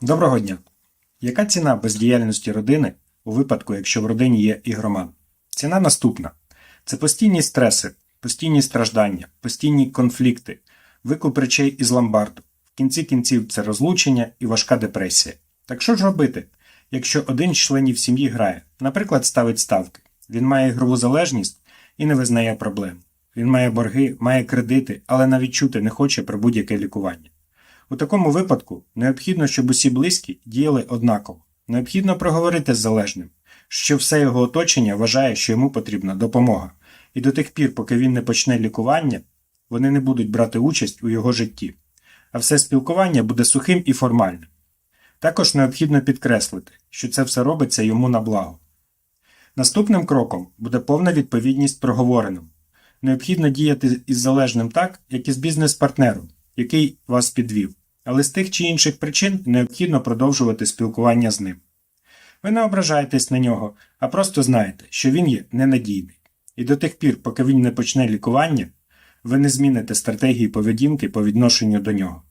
Доброго дня! Яка ціна бездіяльності родини у випадку, якщо в родині є ігроман? Ціна наступна: це постійні стреси, постійні страждання, постійні конфлікти, викуп речей із ломбарду. В кінці кінців це розлучення і важка депресія. Так що ж робити, якщо один з членів сім'ї грає, наприклад, ставить ставки, він має ігрову залежність і не визнає проблем. Він має борги, має кредити, але навіть чути не хоче про будь-яке лікування. У такому випадку необхідно, щоб усі близькі діяли однаково. Необхідно проговорити з залежним, що все його оточення вважає, що йому потрібна допомога, і до тих пір, поки він не почне лікування, вони не будуть брати участь у його житті, а все спілкування буде сухим і формальним. Також необхідно підкреслити, що це все робиться йому на благо. Наступним кроком буде повна відповідність проговореному. Необхідно діяти із залежним так, як і з бізнес-партнером, який вас підвів, але з тих чи інших причин необхідно продовжувати спілкування з ним. Ви не ображаєтесь на нього, а просто знаєте, що він є ненадійний. І до тих пір, поки він не почне лікування, ви не зміните стратегії поведінки по відношенню до нього.